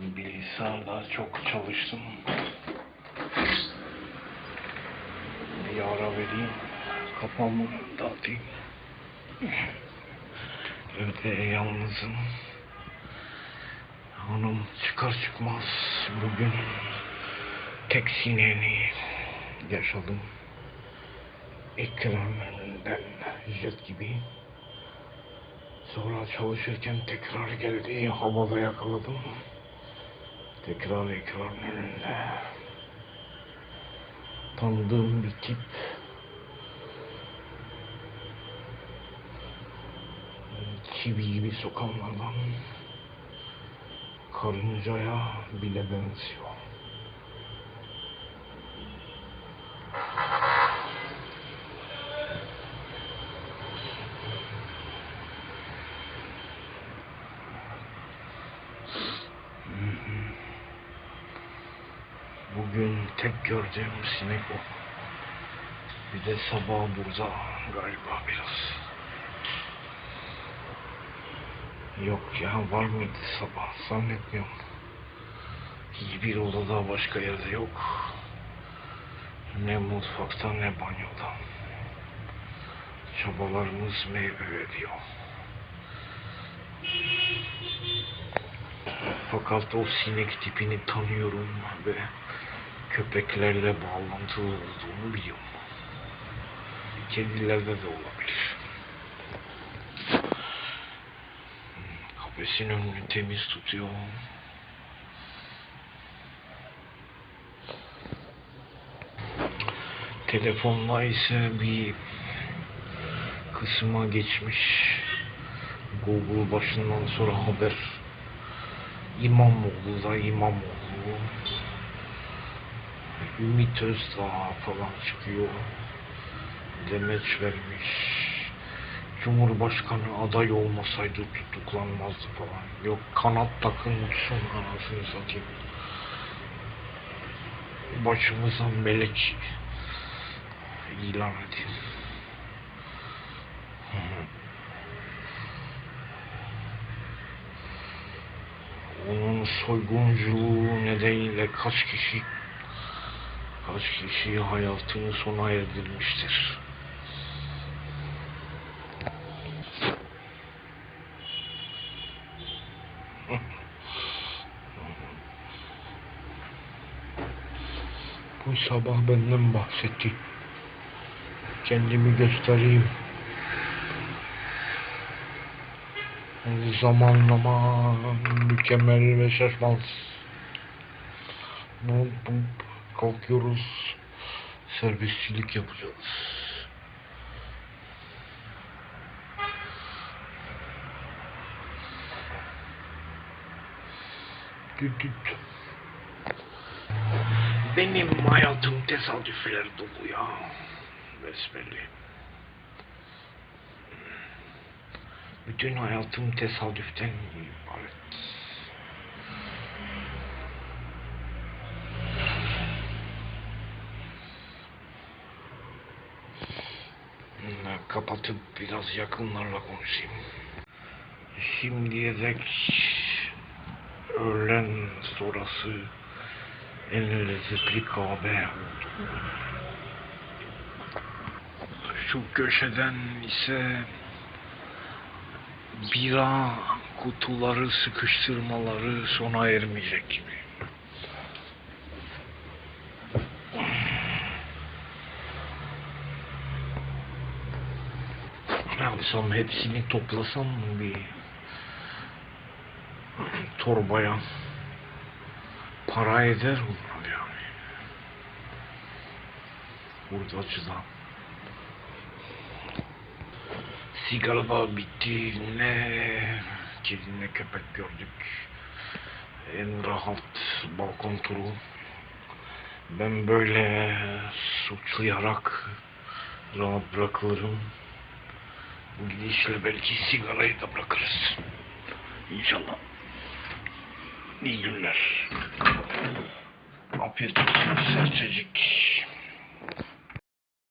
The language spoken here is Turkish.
Bilgisayarda çok çalıştım. Bir ara vereyim. Kafamı dağıtayım. Evde yalnızım. Hanım çıkar çıkmaz bugün tek sineni yaşadım. Ekran önünden jet gibi. Sonra çalışırken tekrar geldi, havada yakaladım. Tekrar ekran önünde. Tanıdığım bir tip. Çivi gibi sokanlardan karıncaya bile benziyor. Bugün tek gördüğüm sinek o. Bir de sabah burada galiba biraz. Yok ya var mıydı sabah zannetmiyorum. Hiçbir odada başka yerde yok. Ne mutfakta ne banyoda. Çabalarımız meyve veriyor. Fakat o sinek tipini tanıyorum ve köpeklerle bağlantılı olduğunu biliyorum. Kedilerde de olabilir. Kafesin önünü temiz tutuyor. Telefonla ise bir kısma geçmiş. Google başından sonra haber İmamoğlu da İmamoğlu. Ümit Özdağ falan çıkıyor. Demeç vermiş. Cumhurbaşkanı aday olmasaydı tutuklanmazdı falan. Yok kanat takın uçsun anasını satayım. Başımıza melek ilan edin. Onun soygunculuğu nedeniyle kaç kişi kaç kişi hayatını sona erdirmiştir. Bu sabah benden bahsetti. Kendimi göstereyim. Zamanlama mükemmel ve şaşmaz. Ne oldu? Kalkıyoruz. Serbestçilik yapacağız. Düt düt. Benim hayatım tesadüfler dolu ya. Besbelli. Bütün hayatım tesadüften ibaret. Kapatıp biraz yakınlarla konuşayım. Şimdiye dek öğlen sonrası en lezzetli kahve. Şu köşeden ise bira kutuları sıkıştırmaları sona ermeyecek gibi. Ne yapsam hepsini toplasam mı bir torbaya para eder mi yani? Hurdacıdan. Sigara da bitti. Ne kedi ne köpek gördük. En rahat balkon turu. Ben böyle suçlayarak rahat bırakılırım. Bu gidişle belki sigarayı da bırakırız. İnşallah. İyi günler. Afiyet olsun serçecik.